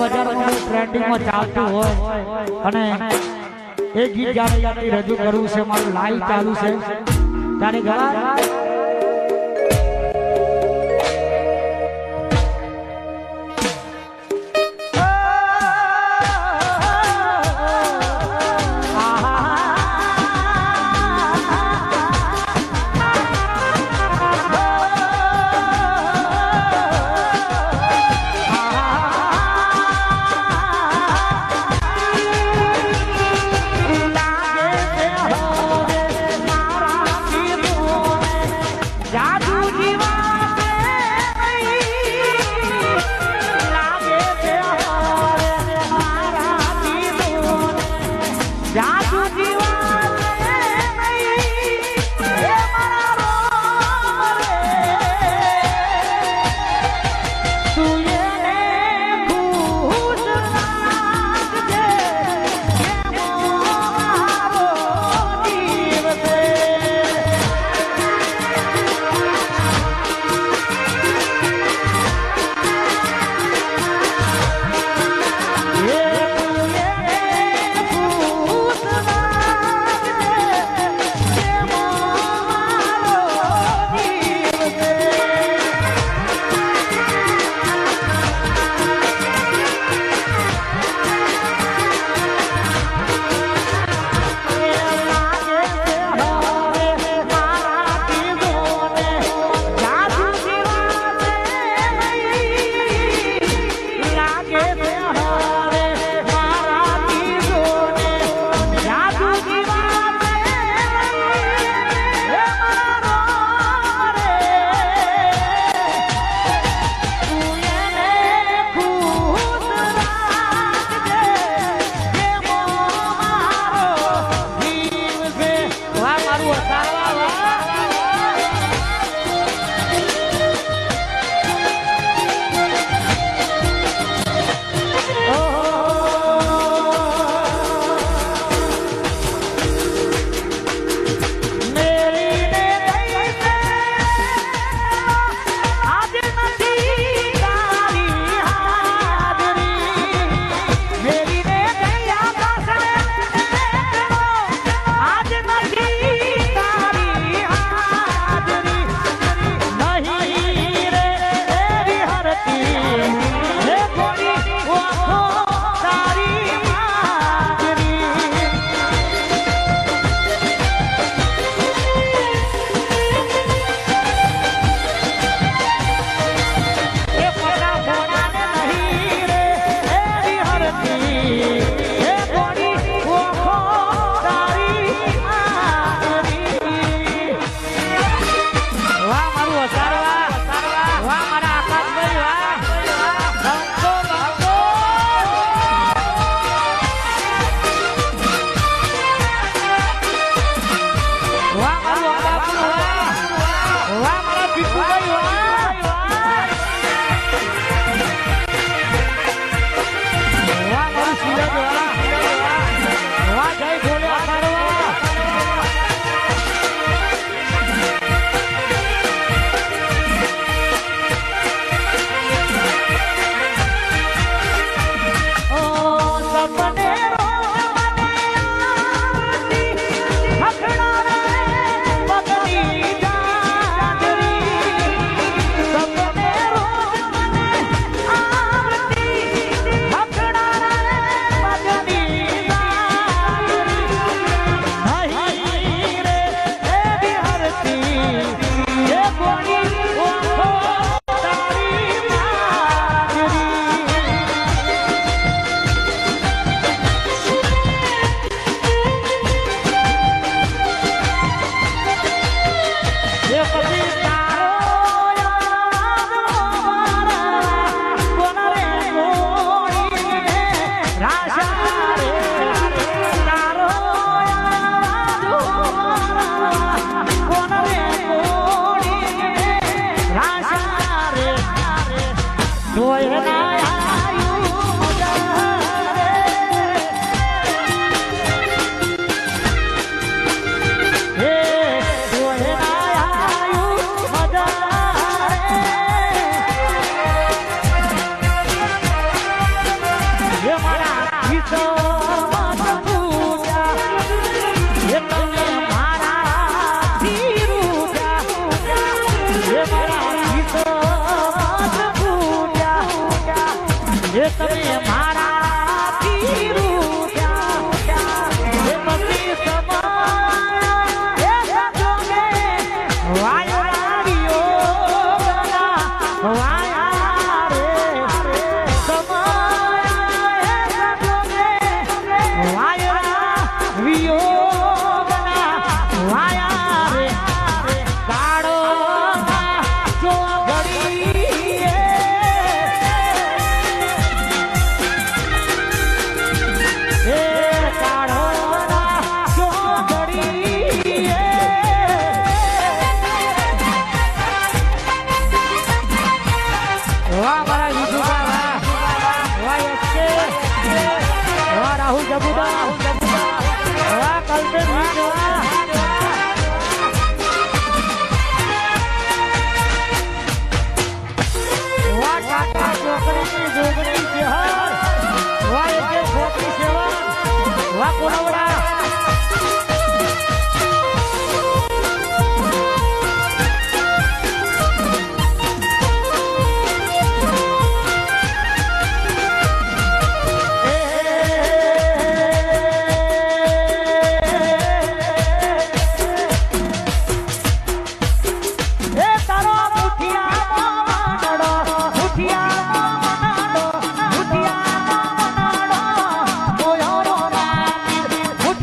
બજારમાં ટ્રેન્ડિંગમાં ચાલતું હોય. અને એ ગીત જ્યારે રજૂ છે, મારું ચાલુ છે. ત્યારે ગળા ด้วยนะ તમે મારા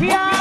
Yeah.